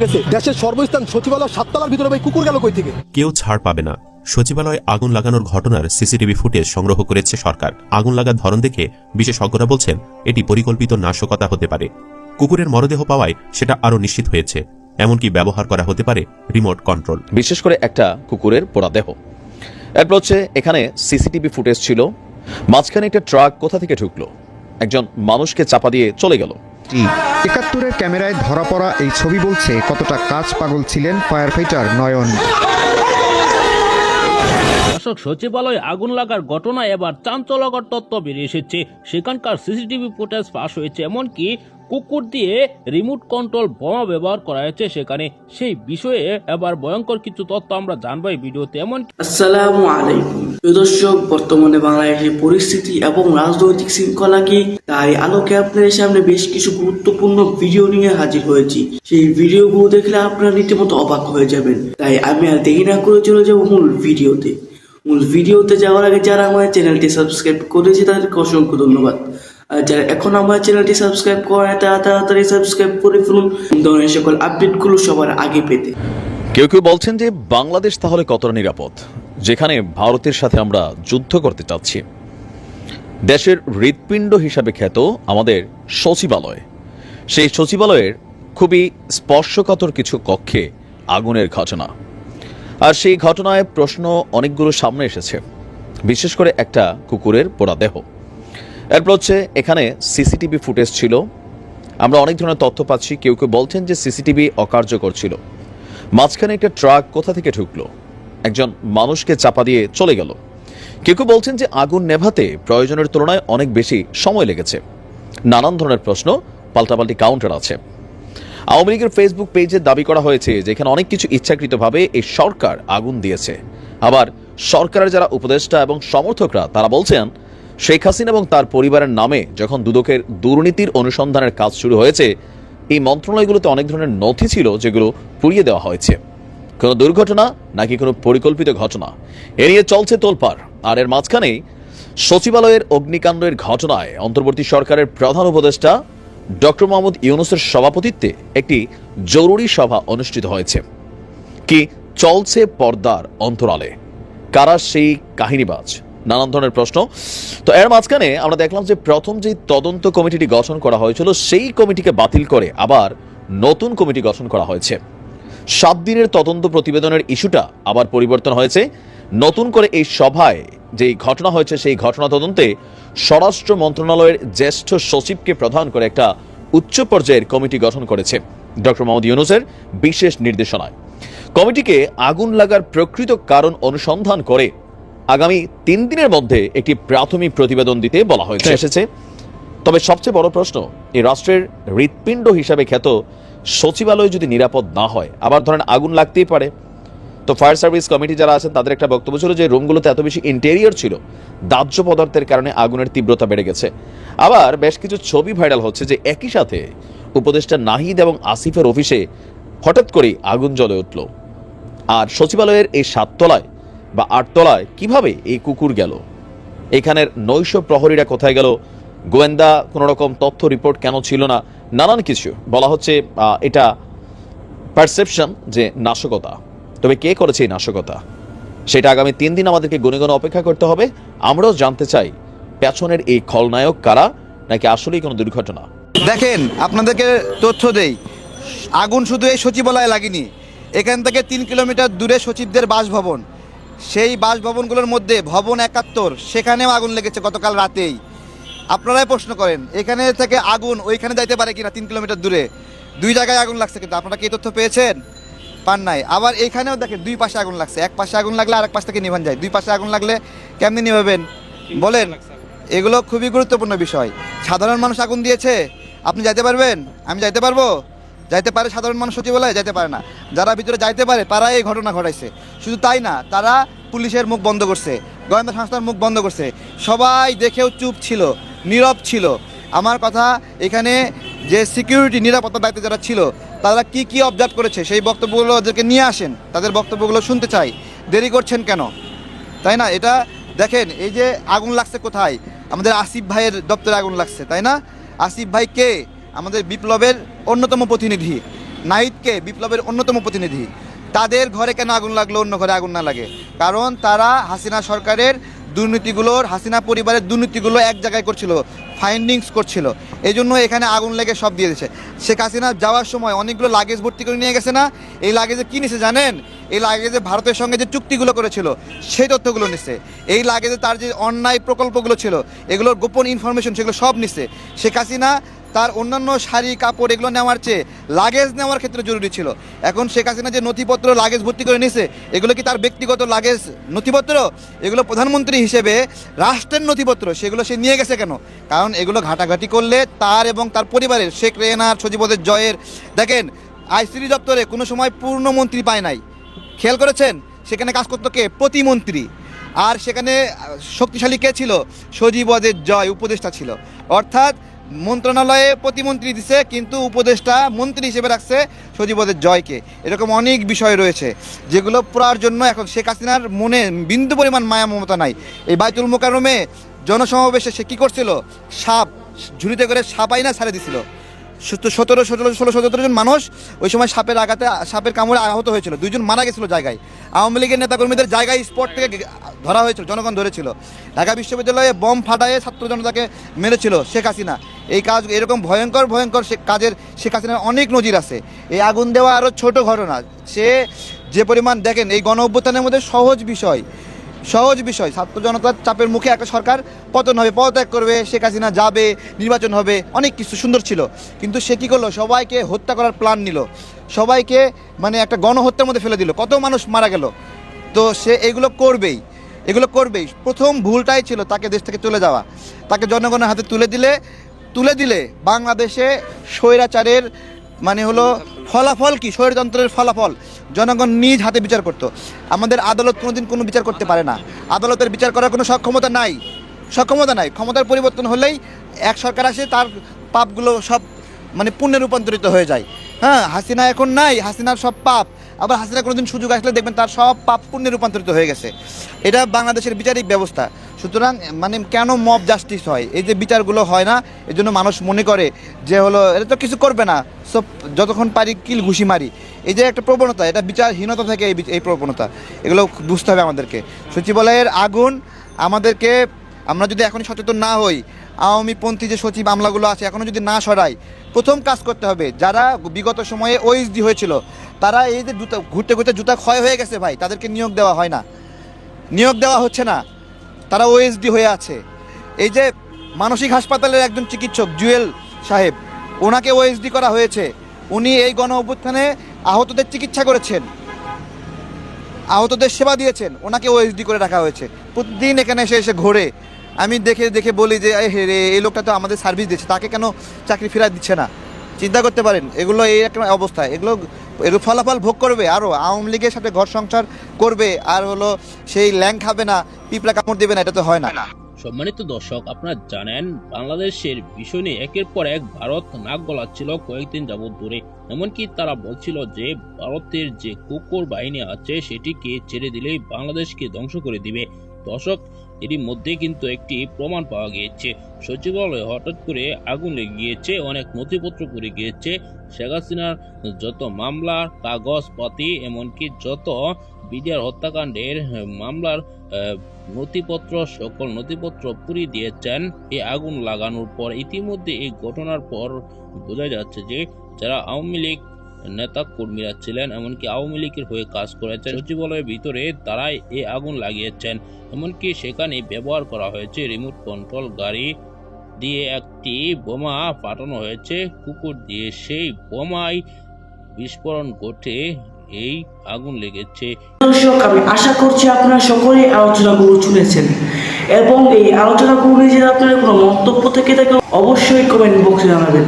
গেছে। দেশের সর্বস্থান সচিবালয় সাততলার ভিতরে ভাই কুকুর গেল কই থেকে? কেউ ছাড় পাবে না। সচিবালয়ে আগুন লাগানোর ঘটনার সিসিটিভি ফুটেজ সংগ্রহ করেছে সরকার। আগুন লাগার ধরন দেখে বিশেষজ্ঞরা বলছেন এটি পরিকল্পিত নাশকতা হতে পারে। কুকুরের মরদেহ পাওয়ায় সেটা আরও নিশ্চিত হয়েছে। এমনকি ব্যবহার করা হতে পারে রিমোট কন্ট্রোল। বিশেষ করে একটা কুকুরের পোড়া দেহ। এরপর হচ্ছে এখানে সিসিটিভি ফুটেজ ছিল। মাঝখানে একটা ট্রাক কোথা থেকে ঢুকলো? একজন মানুষকে চাপা দিয়ে চলে গেল। একাত্তরের ক্যামেরায় ধরা পড়া এই ছবি বলছে কতটা কাজ পাগল ছিলেন ফায়ার ফাইটার নয়ন। দর্শক সচিবালয়ে আগুন লাগার ঘটনায় এবার চাঞ্চল্যকর তথ্য বেরিয়ে এসেছে। সেখানকার সিসিটিভি ফুটেজ ফাঁস হয়েছে, এমনকি কুকুর দিয়ে রিমোট কন্ট্রোল বোমা ব্যবহার করা হয়েছে সেখানে। সেই বিষয়ে এবার ভয়ঙ্কর কিছু তথ্য আমরা জানব এই ভিডিওতে এমন আসসালামু আলাইকুম। দর্শক, বর্তমানে বাংলাদেশের পরিস্থিতি এবং রাজনৈতিক শৃঙ্খলা কি তাই আলোকে আপনাদের সামনে বেশ কিছু গুরুত্বপূর্ণ ভিডিও নিয়ে হাজির হয়েছি। সেই ভিডিওগুলো দেখলে আপনারা রীতিমতো অবাক হয়ে যাবেন। তাই আমি আর দেরি না করে চলে যাব মূল ভিডিওতে। মূল ভিডিওতে যাওয়ার আগে যারা আমার চ্যানেলটি সাবস্ক্রাইব করেছে, তাদেরকে অসংখ্য ধন্যবাদ। আর যারা এখন আমার চ্যানেলটি সাবস্ক্রাইব করে তাড়াতাড়ি সাবস্ক্রাইব করে ফেলুন। ধরনের সকল আপডেটগুলো সবার আগে পেতে। কেউ কেউ বলছেন যে বাংলাদেশ তাহলে কতটা নিরাপদ, যেখানে ভারতের সাথে আমরা যুদ্ধ করতে চাচ্ছি। দেশের হৃৎপিণ্ড হিসাবে খ্যাত আমাদের সচিবালয়। সেই সচিবালয়ের খুবই স্পর্শকাতর কিছু কক্ষে আগুনের ঘটনা আর সেই ঘটনায় প্রশ্ন অনেকগুলো সামনে এসেছে। বিশেষ করে একটা কুকুরের পোড়া দেহ। এরপর হচ্ছে, এখানে সিসিটিভি ফুটেজ ছিল। আমরা অনেক ধরনের তথ্য পাচ্ছি। কেউ কেউ বলছেন যে সিসিটিভি অকার্যকর ছিল। মাঝখানে একটা ট্রাক কোথা থেকে ঢুকলো? একজন মানুষকে চাপা দিয়ে চলে গেল। কেউ কেউ বলছেন যে আগুন নেভাতে প্রয়োজনের তুলনায় অনেক বেশি সময় লেগেছে। নানান ধরনের প্রশ্ন, পাল্টাপাল্টি কাউন্টার আছে। আওয়ামী লীগের ফেসবুক পেজে দাবি করা হয়েছে যে এখানে অনেক কিছু ইচ্ছাকৃতভাবে এই সরকার আগুন দিয়েছে। আবার সরকারের যারা উপদেষ্টা এবং সমর্থকরা, তারা বলছেন, শেখ হাসিনা এবং তার পরিবারের নামে যখন দুদকের দুর্নীতির অনুসন্ধানের কাজ শুরু হয়েছে, এই মন্ত্রণালয়গুলোতে অনেক ধরনের নথি ছিল যেগুলো পুড়িয়ে দেওয়া হয়েছে। কোনো দুর্ঘটনা নাকি কোনো পরিকল্পিত ঘটনা? এ নিয়ে চলছে তোলপাড়। আর এর মাঝখানেই সচিবালয়ের অগ্নিকাণ্ডের ঘটনায় অন্তর্বর্তী সরকারের প্রধান উপদেষ্টা ডক্টর মোহাম্মদ ইউনুসের সভাপতিত্বে একটি জরুরি সভা অনুষ্ঠিত হয়েছে। কি চলছে পর্দার অন্তরালে? কারা সেই কাহিনীবাজ? নানান ধরনের প্রশ্ন। তো এর মাঝখানে আমরা দেখলাম যে প্রথম যে তদন্ত কমিটিটি গঠন করা হয়েছিল, সেই কমিটিকে বাতিল করে আবার নতুন কমিটি গঠন করা হয়েছে। সাত দিনের তদন্ত প্রতিবেদনের ইস্যুটা আবার পরিবর্তন হয়েছে। নতুন করে এই সভায় যেই ঘটনা হয়েছে সেই ঘটনা তদন্তে স্বরাষ্ট্র মন্ত্রণালয়ের জ্যেষ্ঠ সচিবকে প্রধান করে একটা উচ্চ পর্যায়ের কমিটি গঠন করেছে ডক্টর মোহাম্মদ ইউনুসের বিশেষ নির্দেশনায়। কমিটিকে আগুন লাগার প্রকৃত কারণ অনুসন্ধান করে আগামী তিন দিনের মধ্যে একটি প্রাথমিক প্রতিবেদন দিতে বলা হয়েছে। এসেছে। তবে সবচেয়ে বড় প্রশ্ন এই রাষ্ট্রের হৃৎপিণ্ড হিসাবে খ্যাত সচিবালয় যদি নিরাপদ না হয় আবার ধরেন আগুন লাগতেই পারে। তো ফায়ার সার্ভিস কমিটি যারা আছেন, তাদের একটা বক্তব্য ছিল যে রুমগুলোতে এত বেশি ইন্টেরিয়র ছিল, দাহ্য পদার্থের কারণে আগুনের তীব্রতা বেড়ে গেছে। আবার বেশ কিছু ছবি ভাইরাল হচ্ছে যে একই সাথে উপদেষ্টা নাহিদ এবং আসিফের অফিসে হঠাৎ করেই আগুন জ্বলে উঠল। আর সচিবালয়ের এই সাততলায় বা আটতলায় কীভাবে এই কুকুর গেল? এখানের নৈশ প্রহরীরা কোথায় গেল? গোয়েন্দা কোনো রকম তথ্য রিপোর্ট কেন ছিল না? নানান কিছু। বলা হচ্ছে এটা পারসেপশন যে নাশকতা। তবে কে করেছে এই নাশকতা? সেটা আগামী তিন দিন আমাদেরকে গুনে গুনে অপেক্ষা করতে হবে। আমরাও জানতে চাই, পেছনের এই খলনায়ক কারা, নাকি আসলেই কোনো দুর্ঘটনা? দেখেন, আপনাদেরকে তথ্য দেই। আগুন শুধু এই সচিবালয়ে লাগেনি। এখান থেকে তিন কিলোমিটার দূরে সচিবদের বাসভবন। সেই বাসভবনগুলোর মধ্যে ভবন একাত্তর, সেখানেও আগুন লেগেছে গতকাল রাতেই। আপনারাই প্রশ্ন করেন, এখানে থেকে আগুন ওইখানে যাইতে পারে কিনা তিন কিলোমিটার দূরে? দুই জায়গায় আগুন লাগছে কিন্তু। আপনারা কি তথ্য পেয়েছেন? পান নাই। আবার এখানেও দেখেন দুই পাশে আগুন লাগছে। এক পাশে আগুন লাগলে আরেক পাশ থেকে নিভান যায়। দুই পাশে আগুন লাগলে কেমনি নিভাবেন? বলেন। এগুলো খুবই গুরুত্বপূর্ণ বিষয়। সাধারণ মানুষ আগুন দিয়েছে। আপনি যাইতে পারবেন? আমি যাইতে পারব? যাইতে পারে সাধারণ মানুষ সচিবালয়ে? যাইতে পারে না। যারা ভিতরে যাইতে পারে তারা এই ঘটনা ঘটাইছে। শুধু তাই না তারা পুলিশের মুখ বন্ধ করছে। গোয়েন্দা সংস্থার মুখ বন্ধ করছে। সবাই দেখেও চুপ ছিল নীরব ছিল। আমার কথা এখানে যে সিকিউরিটি নিরাপত্তার দায়িত্বে যারা ছিল, তারা কি কি অবজার্ভ করেছে? সেই বক্তব্যগুলো ওদেরকে নিয়ে আসেন। তাদের বক্তব্যগুলো শুনতে চাই। দেরি করছেন কেন? তাই না? এটা দেখেন, এই যে আগুন লাগছে কোথায়? আমাদের আসিফ ভাইয়ের দপ্তরে আগুন লাগছে, তাই না? আসিফ ভাই কে? আমাদের বিপ্লবের অন্যতম প্রতিনিধি। নাহিদকে বিপ্লবের অন্যতম প্রতিনিধি। তাদের ঘরে কেন আগুন লাগল? অন্য ঘরে আগুন না লাগে। কারণ তারা হাসিনা সরকারের দুর্নীতিগুলোর, হাসিনা পরিবারের দুর্নীতিগুলো এক জায়গায় করছিল ফাইন্ডিংস করছিল। এই জন্য এখানে আগুন লেগে সব দিয়ে দিয়েছে। শেখ হাসিনা যাওয়ার সময় অনেকগুলো লাগেজ ভর্তি করে নিয়ে গেছে না? এই লাগেজে কী নিছে জানেন? এই লাগেজে ভারতের সঙ্গে যে চুক্তিগুলো করেছিল, সেই তথ্যগুলো নিছে। এই লাগেজে তার যে অন্যায় প্রকল্পগুলো ছিল, এগুলোর গোপন ইনফরমেশন সেগুলো সব নিছে। শেখ হাসিনা তার অন্যান্য শাড়ি, কাপড় এগুলো নেওয়ার চেয়ে লাগেজ নেওয়ার ক্ষেত্রে জরুরি ছিল। এখন শেখ হাসিনা যে নথিপত্র লাগেজ ভর্তি করে নিছে, এগুলো কি তার ব্যক্তিগত লাগেজ নথিপত্র? এগুলো প্রধানমন্ত্রী হিসেবে রাষ্ট্রের নথিপত্র, সেগুলো সে নিয়ে গেছে কেন? কারণ এগুলো ঘাটাঘাটি করলে তার এবং তার পরিবারের, শেখ রেহানার সচিবদের জয়ের, দেখেন, আইসিডি দপ্তরে কোনো সময় পূর্ণ মন্ত্রী পায় নাই। খেয়াল করেছেন? সেখানে কাজ করতো কে? প্রতিমন্ত্রী। আর সেখানে শক্তিশালী কে ছিল? সজীবদের জয় উপদেষ্টা ছিল। অর্থাৎ মন্ত্রণালয়ে প্রতিমন্ত্রী দিছে, কিন্তু উপদেষ্টা মন্ত্রী হিসেবে রাখছে সজীবদের জয়কে। এরকম অনেক বিষয় রয়েছে, যেগুলো পড়ার জন্য এখন শেখ হাসিনার মনে বিন্দু পরিমাণ মায়া মমতা নাই। এই বাইতুল মোকারমে জনসমাবেশে সে কী করছিল? সাপ, ঝুড়িতে করে সাপ আইনা ছাড়ে দিছিল। সতেরো সতেরো ষোলো, সতেরো জন মানুষ ওই সময় সাপের আঘাতে, সাপের কামড়ে আহত হয়েছিল। দুইজন মারা গেছিল জায়গায়। আওয়ামী লীগের নেতাকর্মীদের জায়গায় স্পট থেকে ধরা হয়েছিল, জনগণ ধরেছিল। ঢাকা বিশ্ববিদ্যালয়ে বম ফাটায়ে ছাত্র জনতাকে মেরেছিল শেখ হাসিনা। এই কাজ এরকম ভয়ঙ্কর ভয়ঙ্কর সে কাজের শেখ হাসিনার অনেক নজির আছে। এই আগুন দেওয়া আরও ছোট ঘটনা। সে যে পরিমাণ দেখেন, এই গণ অভ্যুত্থানের মধ্যে সহজ বিষয় সহজ বিষয়। ছাত্র জনতার চাপের মুখে একটা সরকার পতন হবে, পদত্যাগ করবে, শেখ হাসিনা যাবে, নির্বাচন হবে, অনেক কিছু সুন্দর ছিল। কিন্তু সে কী করল? সবাইকে হত্যা করার প্ল্যান নিল। সবাইকে মানে একটা গণহত্যার মধ্যে ফেলে দিল। কত মানুষ মারা গেল? তো সে এগুলো করবেই। এগুলো করবেই। প্রথম ভুলটাই ছিল তাকে দেশ থেকে চলে যাওয়া। তাকে জনগণের হাতে তুলে দিলে তুলে দিলে বাংলাদেশে স্বৈরাচারের মানে হলো ফলাফল কি? স্বৈরতন্ত্রের ফলাফল। জনগণ নিজ হাতে বিচার করত। আমাদের আদালত কোনোদিন কোনো বিচার করতে পারে না। আদালতের বিচার করার কোনো সক্ষমতা নাই। সক্ষমতা নাই। ক্ষমতার পরিবর্তন হলেই এক সরকার আসে, তার পাপগুলো সব মানে পুণ্যে রূপান্তরিত হয়ে যায়। হ্যাঁ হাসিনা এখন নাই। হাসিনার সব পাপ। আবার হাসিনা কোনোদিন সুযোগ আসলে দেখবেন তার সব পাপ পুণ্যে রূপান্তরিত হয়ে গেছে। এটা বাংলাদেশের বিচারিক ব্যবস্থা। সুতরাং মানে কেন মব জাস্টিস হয়? এই যে বিচারগুলো হয় না, এই জন্য মানুষ মনে করে যে হলো এটা তো কিছু করবে না। সব, যতক্ষণ পারি কিল ঘুষি মারি। এই যে একটা প্রবণতা, এটা বিচারহীনতা থেকে এই এই প্রবণতা। এগুলো বুঝতে হবে আমাদেরকে। সচিবালয়ের আগুন আমাদেরকে, আমরা যদি এখনই সচেতন না হই আওয়ামীপন্থী যে সচিব আমলাগুলো আছে এখনও যদি না সরাই প্রথম কাজ করতে হবে, যারা বিগত সময়ে ওএসডি হয়েছিল, তারা এই যে জুতা, ঘুরতে ঘুরতে জুতা ক্ষয় হয়ে গেছে ভাই, তাদেরকে নিয়োগ দেওয়া হয় না। নিয়োগ দেওয়া হচ্ছে না, তারা ওএসডি হয়ে আছে। এই যে মানসিক হাসপাতালের একজন চিকিৎসক, জুয়েল সাহেব, ওনাকে ওএসডি করা হয়েছে। উনি এই গণ অভ্যুত্থানে আহতদের চিকিৎসা করেছেন। আহতদের সেবা দিয়েছেন, ওনাকে ওএসডি করে রাখা হয়েছে। প্রতিদিন এখানে এসে এসে ঘোরে। আমি দেখে দেখে বলি যে, "এই লোকটা তো আমাদের সার্ভিস দিচ্ছে, তাকে কেন চাকরি ফেরা দিচ্ছে না? চিন্তা করতে পারেন, এগুলো এই একটা অবস্থা। এগুলো এগুলো ফলাফল ভোগ করবে আরও আওয়ামী লীগের সাথে ঘর সংসার করবে, আর হলো সেই ল্যাং খাবে না, পিঁপড়া কামড় দেবে না, এটা তো হয় না। সম্মানিত দর্শক, আপনারা জানেন, বাংলাদেশের নিয়ে একের পর এক ভারত নাক গলাচ্ছিল কয়েকদিন যাবৎ ধরে। এমনকি তারা বলছিল যে, ভারতের যে কুকুর বাহিনী আছে, সেটিকে ছেড়ে দিলেই বাংলাদেশকে ধ্বংস করে দিবে। দর্শক এরই মধ্যে কিন্তু একটি প্রমাণ পাওয়া গিয়েছে। সচিবালয়ে হঠাৎ করে আগুন লেগে গিয়েছে, অনেক নথিপত্র পড়ে গিয়েছে। শেখ হাসিনার যত মামলা কাগজপাতি এমনকি যত বিডিআর হত্যাকাণ্ডের মামলার নথিপত্র, সকল নথিপত্র পুড়িয়ে দিয়েছেন এই আগুন লাগানোর পর। ইতিমধ্যে এই ঘটনার পর বোঝা যাচ্ছে যে যারা আওয়ামী লীগ নেতা কর্মীরা ছিলেন, এমনকি আওয়ামী লীগের হয়ে কাজ করেছেন। সচিবালয়ের ভিতরে তারাই এই আগুন লাগিয়েছেন, এমনকি সেখানে ব্যবহার করা হয়েছে রিমোট কন্ট্রোল গাড়ি দিয়ে একটি বোমা পাঠানো হয়েছে, কুকুর দিয়ে সেই বোমায় বিস্ফোরণ ঘটে এই আগুন লেগেছে। দর্শক, আমি আশা করছি আপনারা সকলেই আলোচনাগুলো শুনেছেন এবং এই আলোচনাগুলো নিয়ে যদি আপনাদের কোনো মন্তব্য থেকে থাকে অবশ্যই কমেন্ট বক্সে জানাবেন।